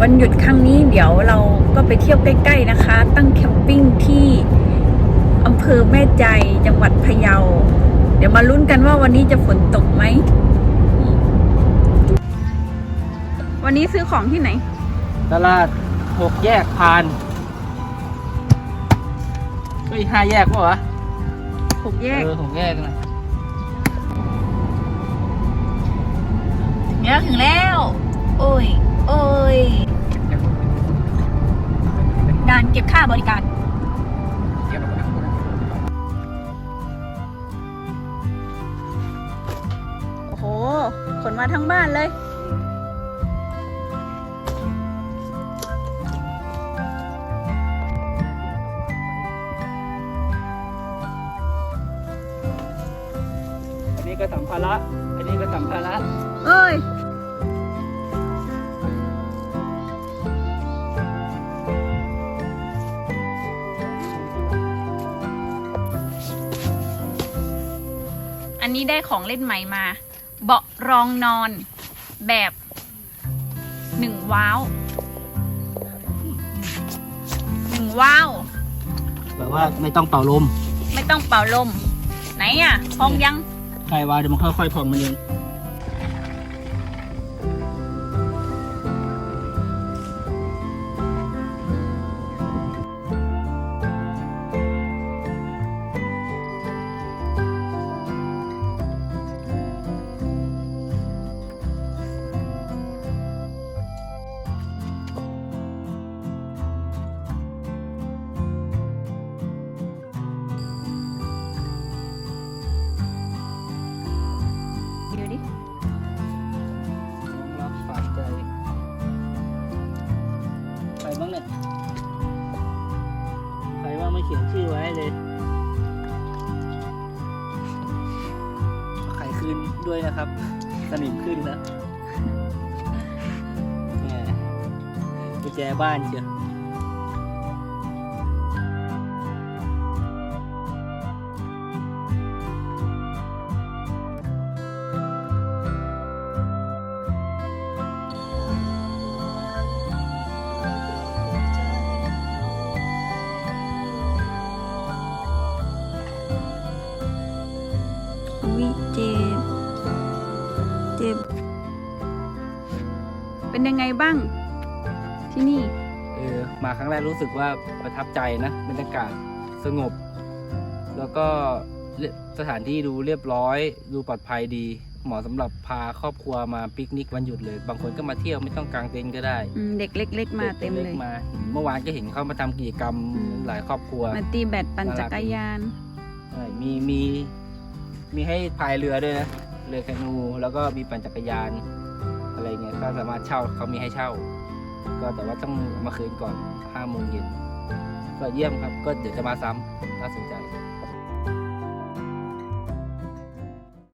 วันหยุดครั้งนี้เดี๋ยวเราก็ไปเที่ยวใกล้ ๆนะคะ ตั้งแคมปิ้งที่อำเภอแม่ใจจังหวัดพะเยา เดี๋ยวมาลุ้นกันว่าวันนี้จะฝนตกไหม วันนี้ซื้อของที่ไหน ตลาดหกแยกพานเฮ้ยห้าแยกปะวะหกแยก เออหกแยกนะถึงแล้วถึงแล้ว โอ้ย โอ้ย ด่านเก็บค่าบริการโอ้โหขนมาทั้งบ้านเลยอันนี้ก็สัมภาระอันนี้ก็สัมภาระเอ้ย นนี้ได้ของเล่นใหม่มา เบาะรองนอนแบบหนึ่งว้าวหนึ่งว้าว แบบว่าไม่ต้องเป่าลม ไม่ต้องเป่าลม ไหนอะ พองยัง ใครว่าเดี๋ยวมันค่อยๆผ่อนมันเอง ขียนชื่อไว้เลย ไขคืนด้วยนะครับ สนิมขึ้นแล้วแหมกุญแจบ้านเชียว เจ็บ เจ็บ เป็นยังไงบ้าง ที่นี่ เออ มาครั้งแรกรู้สึกว่าประทับใจนะ บรรยากาศสงบ แล้วก็เรียสถานที่ดูเรียบร้อย ดูปลอดภัยดี เหมาะสำหรับพาครอบครัวมาปิกนิกวันหยุดเลย บางคนก็มาเที่ยวไม่ต้องกางเต็นท์ก็ได้อืมเด็กเล็ก ๆ มาเต็มเลยด็กๆมาเมื่อวานก็เห็นเขามาทำกิจกรรมอืมหลายครอบครัว มาตีแบดปั่นจักรยานใช่มีมี มีให้พายเรือด้วยนะ เรือแคนู แล้วก็มีปั่นจักรยาน อะไรเงี้ย ก็สามารถเช่าเขามีให้เช่า ก็แต่ว่าต้องมาคืนก่อนห้าโมงเย็นก็เยี่ยมครับ ก็เดี๋ยวจะมาซ้ำถ้าสนใจ